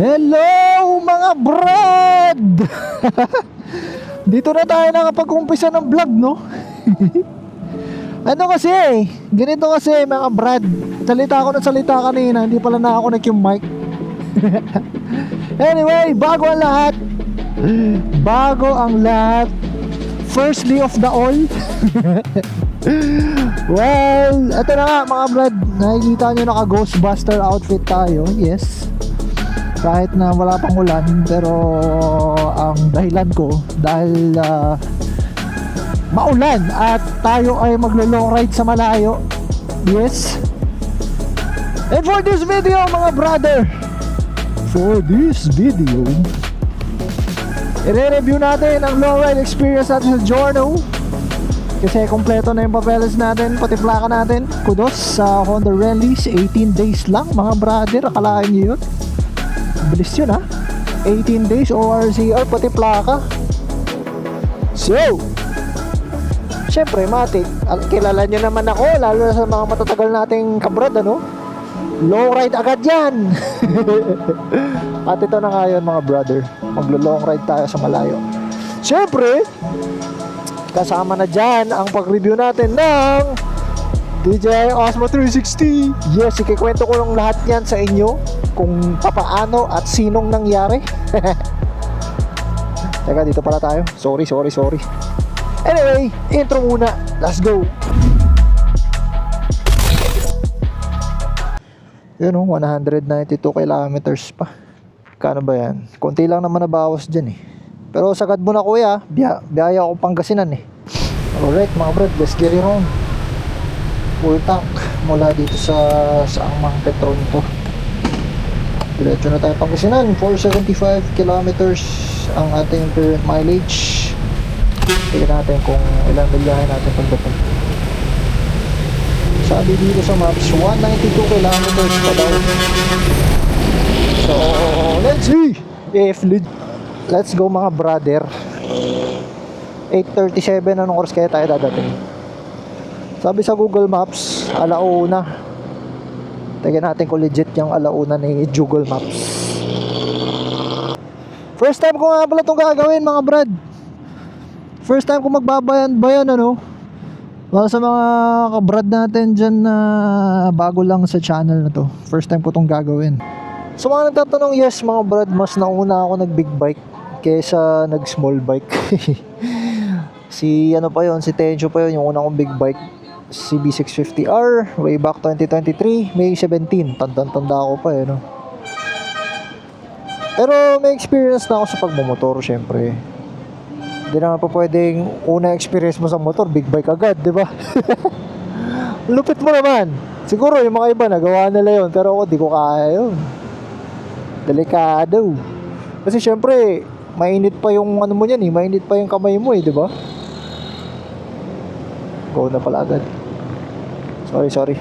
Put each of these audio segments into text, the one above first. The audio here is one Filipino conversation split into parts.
Hello mga brad! Dito na tayo nakapag-umpisa ng vlog, no? ano kasi, ganito kasi mga brad. Salita ako ng salita kanina, hindi pala nakakonek yung mic. anyway, bago ang lahat. Bago ang lahat. Firstly of the all. well, ito na nga mga brad. Nakikita nyo naka Ghostbuster outfit tayo. Yes kahit na wala pang ulan pero ang dahilan ko dahil ah, maulan at tayo ay maglo long ride sa malayo. Yes. And for this video mga brother for this video i-review natin ang long ride experience natin sa Giorno. Kasi kompleto na yung papeles natin pati plaka natin. Kudos sa Honda Rallies 18 days lang mga brother. Akalaan nyo yun bilis yun ha? 18 days ORCR pati plaka. So syempre matik al- kilala nyo naman ako lalo na sa mga matatagal nating kabrad ano? Long ride agad yan! At ito na nga yun mga brother. Maglo long ride tayo sa malayo. Syempre kasama na dyan ang pag-review natin ng DJI Osmo 360 Yes, ikikwento ko ng lahat yan sa inyo Kung papaano at sinong nangyari. Teka, dito pala tayo. Sorry, sorry, sorry. Anyway, intro muna. Let's go. Yun o, 192 kilometers pa. Kano ba yan? Konti lang naman nabawas dyan eh. Pero sagad mo na kuya. Biya, biyaya ako Pangasinan eh. Alright mga brad, let's get it on full tank mula dito sa sa Angmang Petron to diretso na tayo Pangasinan. 475 kilometers ang ating current mileage. Tignan natin kung ilang milyahe natin pagdating. Sabi dito sa maps 192 kilometers pa daw. So let's see if let's go mga brother. 8.37 anong oras kaya tayo dadating sabi sa Google Maps, alauna. Tingnan natin kung legit yung alauna ni Google Maps. First time ko nga pala itong gagawin mga brad. First time ko magbabayan-bayan ano. Para sa mga kabrad natin dyan na bago lang sa channel na to. First time ko itong gagawin. So mga nagtatanong, yes mga brad, mas nauna ako nag big bike kesa nag small bike. si ano pa yon si Tenjo pa yon yung una kong big bike CB650R way back 2023 May 17 tandang-tanda ako pa eh no? Pero may experience na ako sa pagmumotor syempre. Hindi naman pa pwedeng una experience mo sa motor big bike agad di ba? Lupit mo naman. Siguro yung mga iba nagawa nila yon pero ako di ko kaya yun. Delikado. Kasi syempre mainit pa yung ano mo yan eh mainit pa yung kamay mo eh di ba? Go na pala agad Sorry, sorry.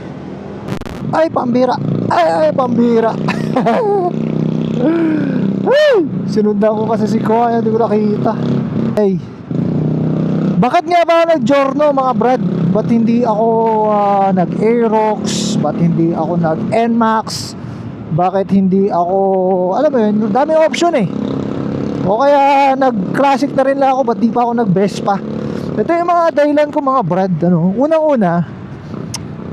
Ay, pambira. Ay, ay, pambira. ay, sinundan ko kasi si Koa, hindi ko nakita. Ay. Bakit nga ba nag-Giorno mga brad? Ba't hindi ako ah, nag-Aerox? Ba't hindi ako nag-NMAX? Bakit hindi ako, alam mo yun, dami option eh. O kaya nag-classic na rin lang ako, ba't di pa ako nag-Vespa? Ito yung mga dahilan ko mga brad. Ano? Unang-una,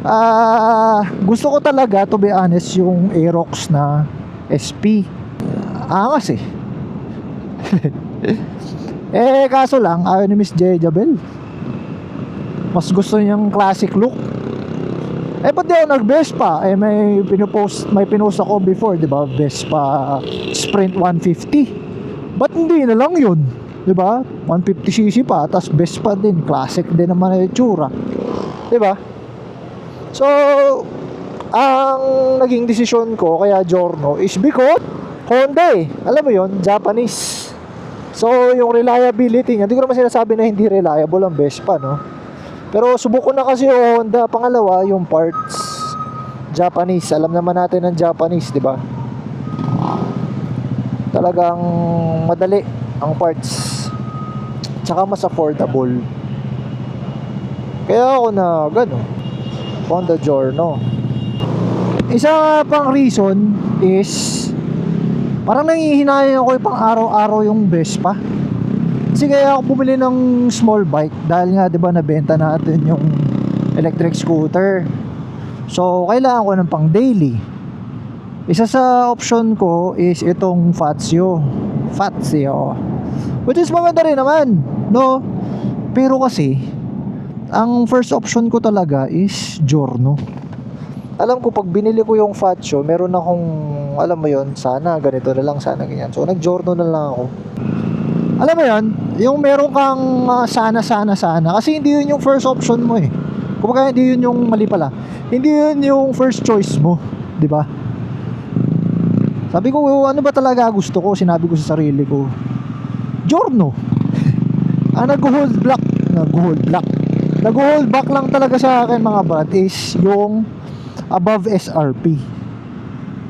Ah, gusto ko talaga to be honest yung Aerox na SP. Angas eh. eh kaso lang ayaw ni Miss Jejabel. Mas gusto niyang classic look. Eh ba't di ako nag Vespa? Eh may pinupost, may pinost ako before, di ba? Vespa Sprint 150. Ba't hindi na lang yun? Di ba? 150cc pa, tapos Vespa din, classic din naman yung tsura. Di ba? So, ang naging desisyon ko kaya Giorno is because Honda eh. Alam mo yon Japanese. So, yung reliability niya, hindi ko naman sinasabi na hindi reliable ang Vespa, no? Pero subok ko na kasi yung Honda. Pangalawa, yung parts. Japanese. Alam naman natin ng Japanese, di ba? Talagang madali ang parts. Tsaka mas affordable. Kaya ako na gano'n. Honda Giorno. Isa pang reason is Parang nangihinayang ako pang araw-araw yung Vespa. Kasi kaya ako bumili ng small bike dahil nga 'di ba nabenta natin yung electric scooter. So kailangan ko ng pang daily. Isa sa option ko is itong Fazio. Fazio. Which is maganda rin naman, no? Pero kasi ang first option ko talaga is Giorno. Alam ko pag binili ko yung Fazio, meron akong alam mo yon sana ganito na lang, sana ganyan. So nag-Giorno na lang ako alam mo yun, yung meron kang ah, sana, sana, sana. Kasi hindi yun yung first option mo eh. Kumbaga hindi yun yung mali pala. Hindi yun yung first choice mo. di ba? Sabi ko, ano ba talaga gusto ko? Sinabi ko sa sarili ko, Giorno. Ang nag-hold back, nag-hold back. Nag-hold back lang talaga sa akin mga brad is yung above SRP.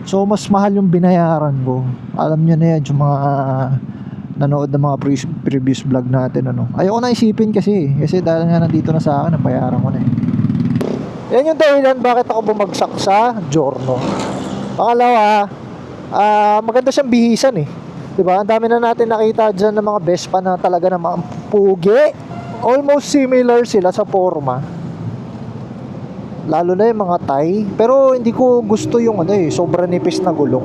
So, mas mahal yung binayaran ko. Alam nyo na yan, yung mga nanood ng mga pre- previous vlog natin ano. Ayoko na isipin kasi kasi dahil nga nandito na sa akin nabayaran ko na eh. Yan yung dahilan bakit ako bumagsak sa Giorno. Pangalawa, ah maganda siyang bihisan eh. 'Di ba? Ang dami na natin nakita diyan ng mga Vespa na talaga na mga pugi. Almost similar sila sa forma. Lalo na yung mga Thai. Pero hindi ko gusto yung ano eh, sobrang nipis na gulong.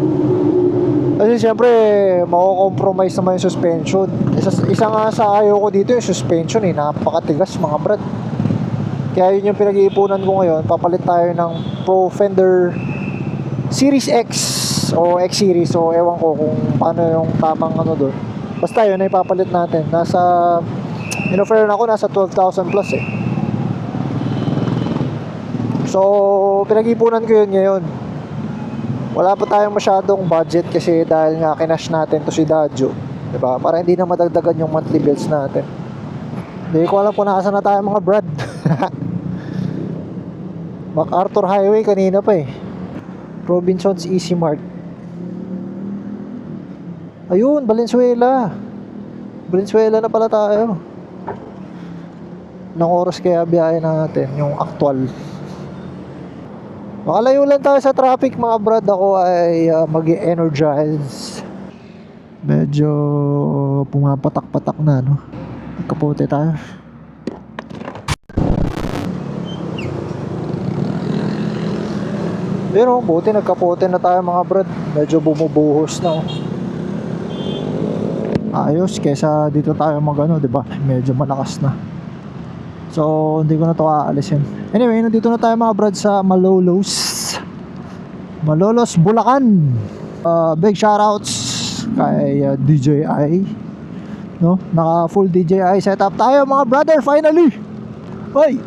Kasi siyempre, mako-compromise naman yung suspension. Isa, isa nga sa ayaw ko dito yung suspension eh. Napakatigas mga brad. Kaya yun yung pinag-iipunan ko ngayon. Papalit tayo ng Pro Fender Series X o X Series. So, ewan ko kung paano yung tamang ano doon. Basta yun ay papalit natin. Nasa, in-offer na ako, nasa 12,000 plus eh. So, pinag-ipunan ko yun ngayon wala pa tayong masyadong budget kasi dahil nga kinash natin to si Dadjo. ba? Para hindi na madagdagan yung monthly bills natin. Hindi ko alam kung nakasan na tayo mga brad. MacArthur Highway kanina pa eh. Robinson's Easy Mart. Ayun, Valenzuela. Valenzuela na pala tayo. Nang oras kaya biyahe natin, yung actual. Makalayo lang tayo sa traffic mga brad ako ay uh, mag energize Medyo pumapatak-patak na no. Kapote tayo. Pero buti nagkapote na tayo mga brad. Medyo bumubuhos na oh. Ayos kesa dito tayo magano, 'di ba? Medyo malakas na. So, hindi ko na to aalisin. Anyway, nandito na tayo mga brad sa Malolos. Malolos, Bulacan. Uh, big shoutouts kay uh, DJI. No? Naka full DJI setup tayo mga brother finally. Hoy.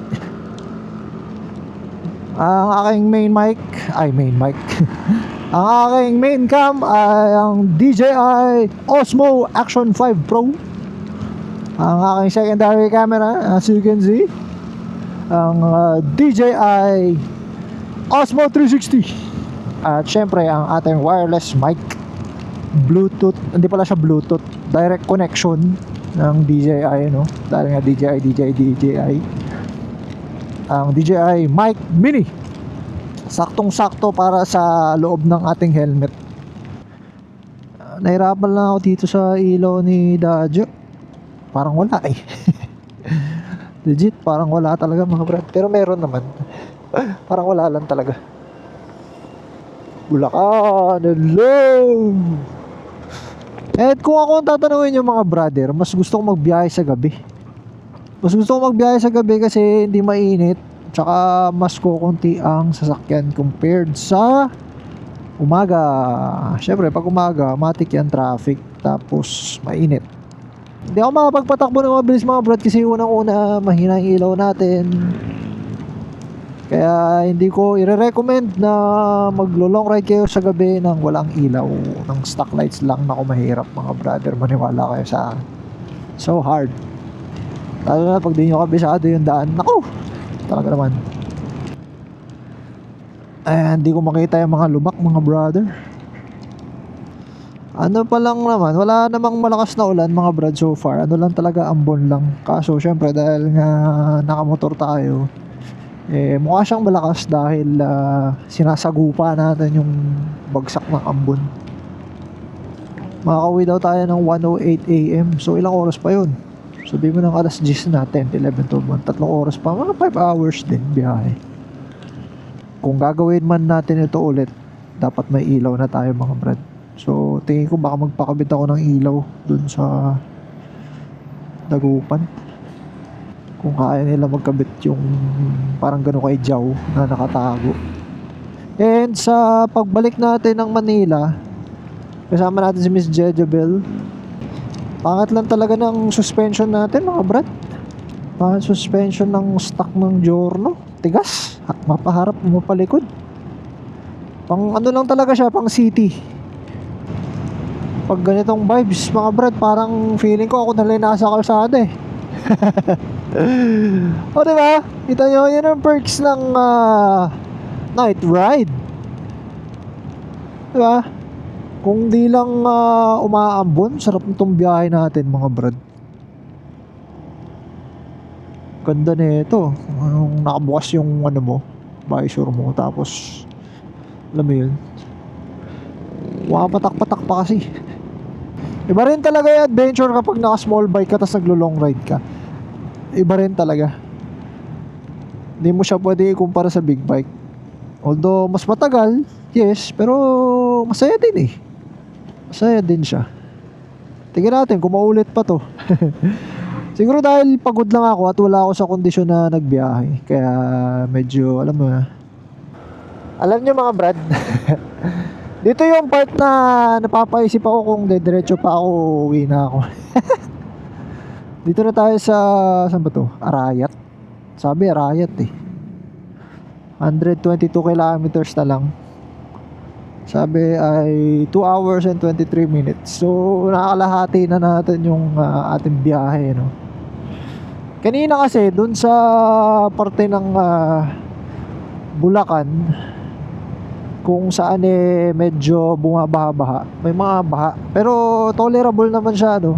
Ang aking main mic, ay main mic. ang aking main cam ay ang DJI Osmo Action 5 Pro ang aking secondary camera as you can see ang uh, DJI Osmo 360 at syempre ang ating wireless mic Bluetooth hindi pala siya Bluetooth direct connection ng DJI no dahil nga DJI DJI DJI ang DJI mic mini. Saktong sakto para sa loob ng ating helmet. Nahirapan lang ako dito sa ilaw ni Dajo parang wala eh. Legit, parang wala talaga mga brad. Pero meron naman. parang wala lang talaga. Bulacan, hello! At kung ako ang tatanungin yung mga brother, mas gusto ko magbiyahe sa gabi. Mas gusto ko magbiyahe sa gabi kasi hindi mainit. Tsaka mas kukunti ang sasakyan compared sa umaga. Siyempre, pag umaga, matik yan traffic. Tapos, mainit. Hindi ako makapagpatakbo ng mabilis mga brad kasi unang-una mahina yung ilaw natin. Kaya hindi ko i-recommend na maglo-long ride kayo sa gabi nang walang ilaw. Ng stock lights lang na mahirap mga brother. Maniwala kayo sa akin. So hard. Lalo na pag di nyo kabisado yung daan. Naku! Talaga naman. Eh, hindi ko makita yung mga lubak mga brother. Ano pa lang naman, wala namang malakas na ulan mga brad so far. Ano lang talaga ambon lang. Kaso syempre dahil nga nakamotor tayo, eh mukha siyang malakas dahil ah, sinasagupa natin yung bagsak ng ambon. Makakauwi daw tayo ng 1.08 a.m. So ilang oras pa yun? Sabihin mo ng alas 10 na, 10, 11, 12, 1, tatlong oras pa. Mga 5 hours din biyahe. Kung gagawin man natin ito ulit, dapat may ilaw na tayo mga brad. So tingin ko baka magpakabit ako ng ilaw dun sa dagupan. Kung kaya nila magkabit yung parang gano'n kay Jaw na nakatago. And sa pagbalik natin ng Manila, kasama natin si Miss Jejabel. Pangat lang talaga ng suspension natin mga brad. Pangat suspension ng stock ng Giorno. Tigas. Ha- Mapaharap, mapalikod. Pang ano lang talaga siya, pang city. Pag ganitong vibes mga brad, parang feeling ko ako na lang nasa kalsada eh. o diba? Kita nyo, yun ang perks ng ah, night ride. Diba? Kung di lang ah, umaambon, sarap nitong biyahe natin mga brad. Ganda na ito. Yung nakabukas yung ano mo, visor mo. Tapos, alam mo yun, patak-patak pa kasi. Iba rin talaga yung adventure kapag naka small bike ka tapos naglo long ride ka. Iba rin talaga. Hindi mo siya pwede ikumpara sa big bike. Although mas matagal, yes, pero masaya din eh. Masaya din siya. Tingnan natin kung maulit pa to. Siguro dahil pagod lang ako at wala ako sa kondisyon na nagbiyahe. Kaya medyo, alam mo na. Alam niyo mga brad, dito yung part na napapaisip ako kung dediretso pa ako uwi na ako. dito na tayo sa, saan ba to? Arayat. Sabi Arayat eh. 122 kilometers na lang. Sabi ay 2 hours and 23 minutes. So, nakakalahati na natin yung ah, ating biyahe, no? Kanina kasi, dun sa parte ng ah, Bulacan, kung saan eh medyo bumabaha-baha. May mga baha. Pero tolerable naman siya, no?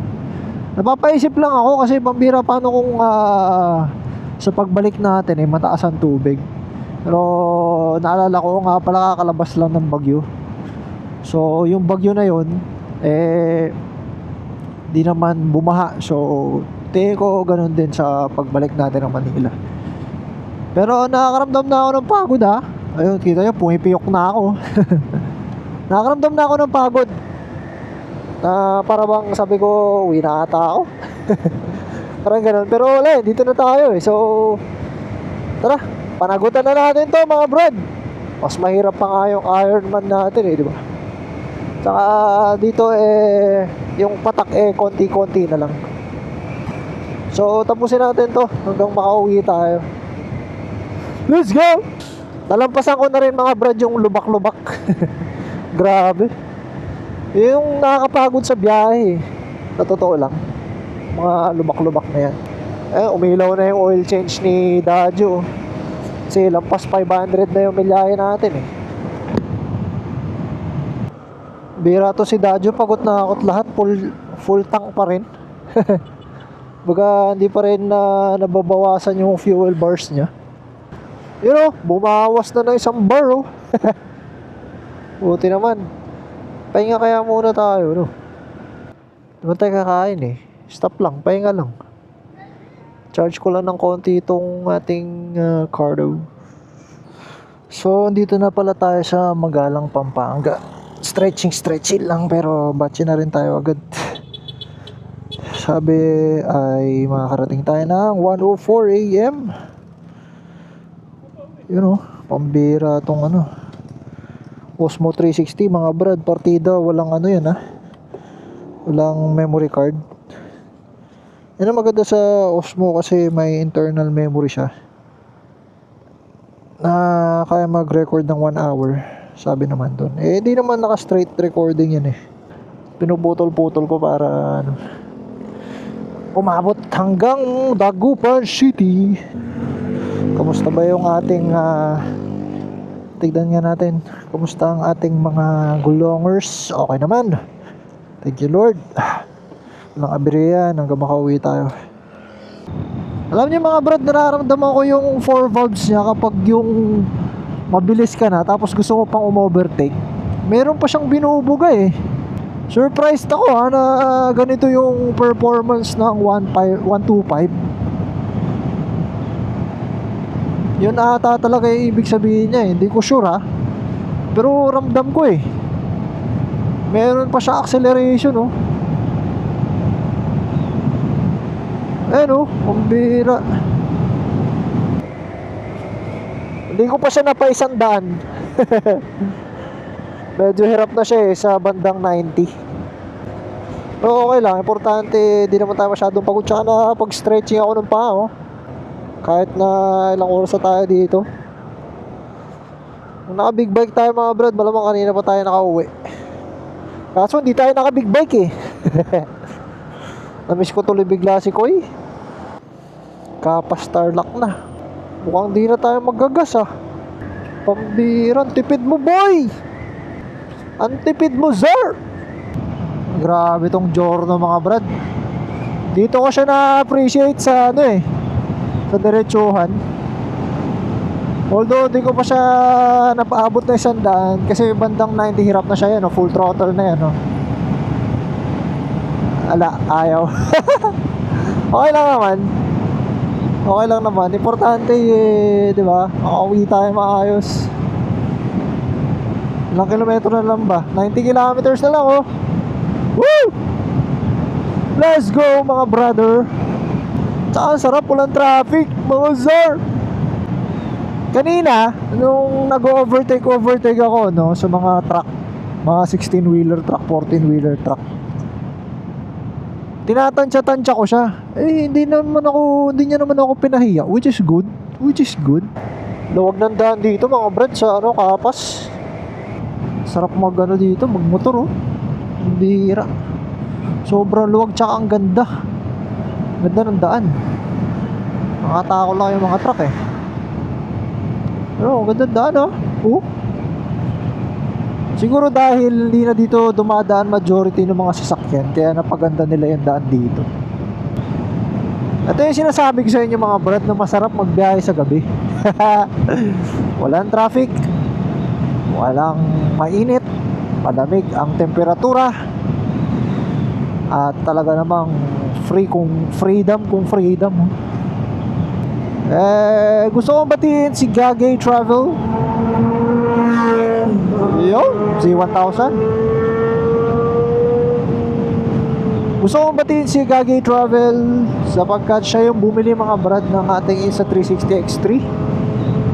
Napapaisip lang ako kasi pambira paano kung ah, sa pagbalik natin eh mataas ang tubig. Pero naalala ko nga pala kakalabas lang ng bagyo. So yung bagyo na yon eh di naman bumaha. So tingin ko ganun din sa pagbalik natin ng Manila. Pero nakakaramdam na ako ng pagod ha. Ayun, kita nyo, pumipiyok na ako. nakakaramdam na ako ng pagod. Na para bang sabi ko, uwi na ata ako. Parang ganun. Pero wala eh, dito na tayo eh. So, tara, panagutan na natin to mga brad. Mas mahirap pa nga yung Ironman natin eh, di ba? Tsaka dito eh, yung patak eh, konti-konti na lang. So, tapusin natin to hanggang makauwi tayo. Let's go! Nalampasan ko na rin mga brad yung lubak-lubak. Grabe. Yung nakakapagod sa biyahe. Sa totoo lang. Mga lubak-lubak na yan. Eh, umilaw na yung oil change ni Dajo. Kasi lampas 500 na yung milyahe natin eh. Bira to si Dajo, pagod na ako at lahat. Full, full tank pa rin. Baga, hindi pa rin na nababawasan yung fuel bars niya. You know, bumawas na ng isang bar, oh. Buti naman. Pahinga kaya muna tayo, no? Ba tayo kakain, eh? Stop lang, pahinga lang. Charge ko lang ng konti itong ating ah, cardo. So, dito na pala tayo sa Magalang, Pampanga. Stretching, stretching lang, pero batche na rin tayo agad. Sabi ay makakarating tayo ng 1.04 a.m yun know, pambira tong ano. Osmo 360 mga brad partida walang ano yan ha? Walang memory card. Yan ang maganda sa Osmo kasi may internal memory siya. Na kaya mag record ng 1 hour sabi naman doon eh di naman naka straight recording yan eh. Pinuputol-putol ko para ano umabot hanggang Dagupan City Kamusta ba yung ating uh, tignan nga natin. Kamusta ang ating mga gulongers? Okay naman. Thank you Lord. Walang aberya hanggang makauwi tayo. Alam niyo mga brad nararamdaman ko yung 4 valves niya kapag yung mabilis ka na tapos gusto mo pang umovertake. Meron pa siyang binubuga eh. Surprised ako ha na ganito yung performance ng 15 125. Yun ata talaga yung ibig sabihin niya eh. Hindi ko sure ha. Pero ramdam ko eh. Meron pa siya acceleration oh. Ayan oh, ang bira. Hindi ko pa siya napaisang daan. Medyo hirap na siya eh sa bandang 90. Pero okay lang, importante di naman tayo masyadong pagod tsaka na pag stretching ako ng paa oh. Kahit na ilang oras na tayo dito. Kung naka big bike tayo mga brad, malamang kanina pa tayo nakauwi. Kaso hindi tayo naka big bike eh. Namiss ko tuloy bigla si Koy. Kapa Starlock na. Mukhang di na tayo magagas ah. Pambira, ang tipid mo boy! Ang tipid mo sir! Grabe tong Giorno mga brad. Dito ko siya na-appreciate sa ano eh. Sa diretsuhan. Although di ko pa siya napaabot na isang daan kasi bandang 90 hirap na siya yan, oh, full throttle na yan. Oh. Ala, ayaw. okay lang naman. Okay lang naman. Importante eh, di ba? Makauwi tayo maayos. Ilang kilometro na lang ba? 90 kilometers na lang oh. Woo! Let's go mga brother. Tsaka sarap walang traffic mga sir. Kanina, nung nag-overtake overtake ako no sa mga truck, mga 16 wheeler truck, 14 wheeler truck. Tinatansya-tansya ko siya. Eh hindi naman ako, hindi niya naman ako pinahiya, which is good, which is good. Luwag ng daan dito mga brad sa ano, kapas. Sarap mag dito, magmotor oh. Bira. Sobrang luwag tsaka ang ganda. Ganda ng daan. Nakatako lang yung mga truck eh. Pero ang ganda ng daan oh. Oh. Siguro dahil hindi na dito dumadaan majority ng mga sasakyan kaya napaganda nila yung daan dito. Ito yung sinasabi ko sa inyo mga brad na masarap magbiyahe sa gabi. Walang traffic. Walang mainit. Malamig ang temperatura. At talaga namang free kung freedom kung freedom. Eh, gusto kong batiin si Gagay Travel. Yun, si 1000. Gusto kong batiin si Gagay Travel sapagkat siya yung bumili mga brad ng ating Insta 360 X3.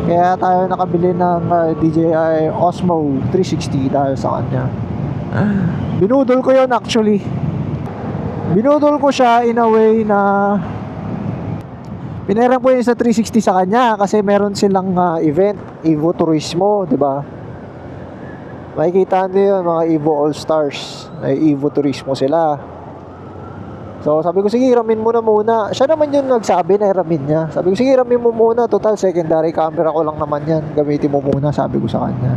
Kaya tayo nakabili ng uh, DJI Osmo 360 dahil sa kanya. Binudol ko yon actually. Binudol ko siya in a way na Pinairan ko yung sa 360 sa kanya kasi meron silang ah, event, Evo Turismo, 'di ba? Makikita niyo yun, mga Evo All Stars. May Evo Turismo sila. So sabi ko, sige, ramin mo na muna. Siya naman yung nagsabi na ramin niya. Sabi ko, sige, ramin mo muna. Total, secondary camera ko lang naman yan. Gamitin mo muna, sabi ko sa kanya.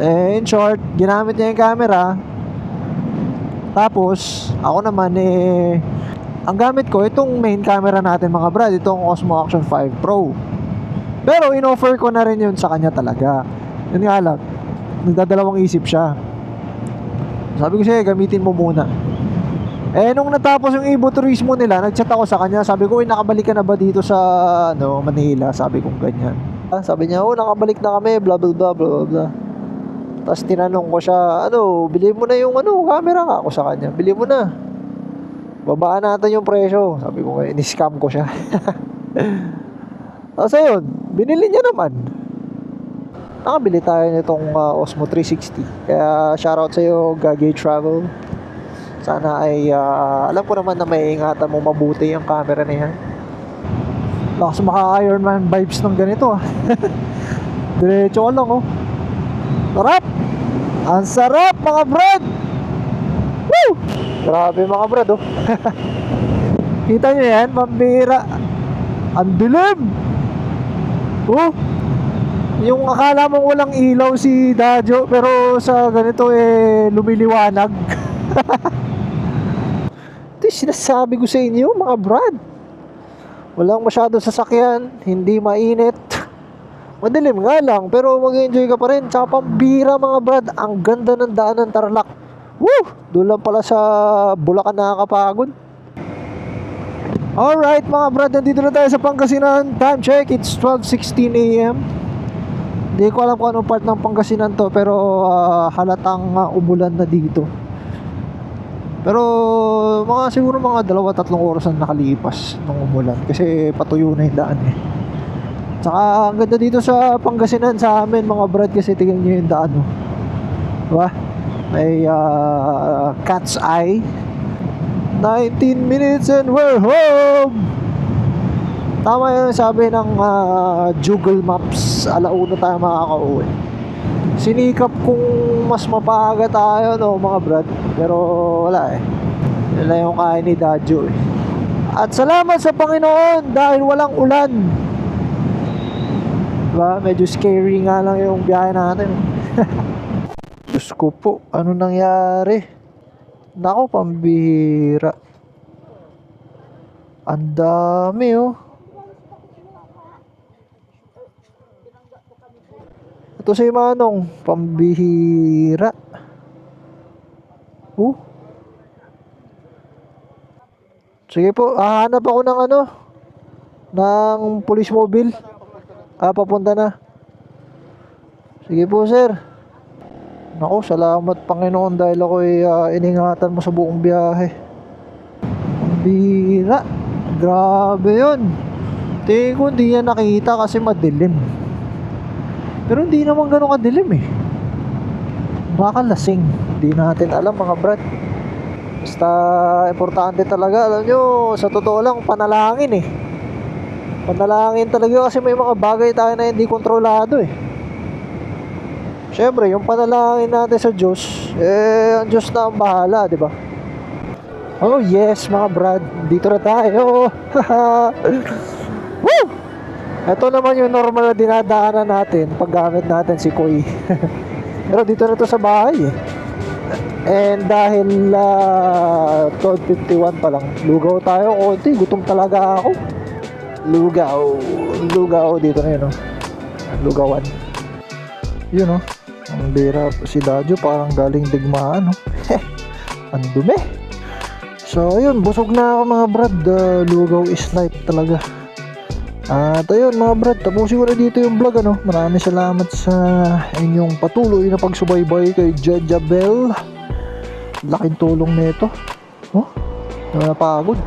Eh, in short, ginamit niya yung camera. Tapos, ako naman eh, ang gamit ko, itong main camera natin mga brad, itong Osmo Action 5 Pro. Pero in-offer ko na rin yun sa kanya talaga. Yun nga lang, nagdadalawang isip siya. Sabi ko siya, gamitin mo muna. Eh, nung natapos yung Evo Turismo nila, nagchat ako sa kanya. Sabi ko, nakabalik ka na ba dito sa ano, Manila? Sabi ko ganyan. Ah, Sabi niya, oh, nakabalik na kami, blah, blah, blah, blah, blah. Tapos tinanong ko siya, ano, bili mo na yung ano, camera nga ako sa kanya. Bili mo na. Babaan natin yung presyo. Sabi ko, ni-scam ko siya. Tapos ayun, binili niya naman. Nakabili tayo nitong uh, Osmo 360. Kaya shoutout sa iyo, Gagay Travel. Sana ay ah, alam ko naman na may ingatan mo mabuti ang camera na yan. Lakas maka Ironman vibes ng ganito ah. Diretso ko lang oh. Sarap! Ang sarap mga brad! Woo! Grabe mga brad oh. Kita nyo yan, mambira. Ang dilim! Oh! Yung akala mong walang ilaw si Dajo pero sa ganito eh lumiliwanag. Ito yung sinasabi ko sa inyo mga brad. Walang masyadong sasakyan, hindi mainit. Madilim nga lang, pero mag-enjoy ka pa rin. Tsaka pambira mga brad, ang ganda ng daan ng Tarlac. Woo! Doon lang pala sa Bulacan nakakapagod. Alright mga brad, nandito na tayo sa Pangasinan. Time check, it's 12.16 a.m. Hindi ko alam kung anong part ng Pangasinan to, pero ah, halatang ah, umulan na dito. Pero mga siguro mga dalawa tatlong oras na nakalipas nung umulan kasi patuyo na yung daan eh. Tsaka ang ganda dito sa Pangasinan sa amin mga brad kasi tingnan nyo yung daan oh. Diba? May ah, cat's eye. 19 minutes and we're home! Tama yun sabi ng ah, Google Maps. Alauna tayo makakauwi. Sinikap kung mas mapaga tayo no mga brad. Pero wala eh. Yun yung kaya ni Dadjo eh. At salamat sa Panginoon dahil walang ulan Diba? Medyo scary nga lang yung biyahe natin. Diyos ko po, ano nangyari? Nako, pambihira. Ang dami oh. Ito si Manong, pambihira. Oh. Sige po, hahanap ako ng ano, ng police mobile. Ah, papunta na. Sige po, sir. Nako, salamat Panginoon dahil ako ay ah, iningatan mo sa buong biyahe. Bira. Grabe yun. Tingin ko hindi yan nakita kasi madilim. Pero hindi naman ganun kadilim eh. Baka lasing. Hindi natin alam mga brad. Basta importante talaga. Alam nyo, sa totoo lang, panalangin eh. Panalangin talaga kasi may mga bagay tayo na hindi kontrolado eh. Siyempre, yung panalangin natin sa Diyos, eh, ang Diyos na ang bahala, di ba? Oh yes, mga brad, dito na tayo. Woo! Ito naman yung normal na dinadaanan natin paggamit natin si Koy. Pero dito na to sa bahay eh. And dahil uh, 12.51 pa lang, lugaw tayo konti, gutom talaga ako. Lugaw. Lugaw dito na yun, oh. Lugawan. Yun, oh. Ang bira. Si Dadjo parang galing digmaan, oh. Ang dumi. So, ayun. Busog na ako, mga brad. Uh, lugaw is life talaga. At ayun, mga brad. Tapusin ko na dito yung vlog, ano. Maraming salamat sa inyong patuloy na pagsubaybay kay Jejabel. Laking tulong nito. Oh, napagod.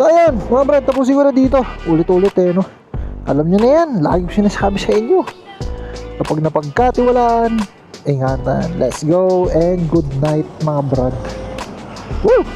So ayan, mga brad, tapusin ko na dito. Ulit-ulit eh, no? Alam nyo na yan, lagi ko sinasabi sa inyo. Kapag napagkatiwalaan, ingatan. Let's go and good night, mga brad. Woo!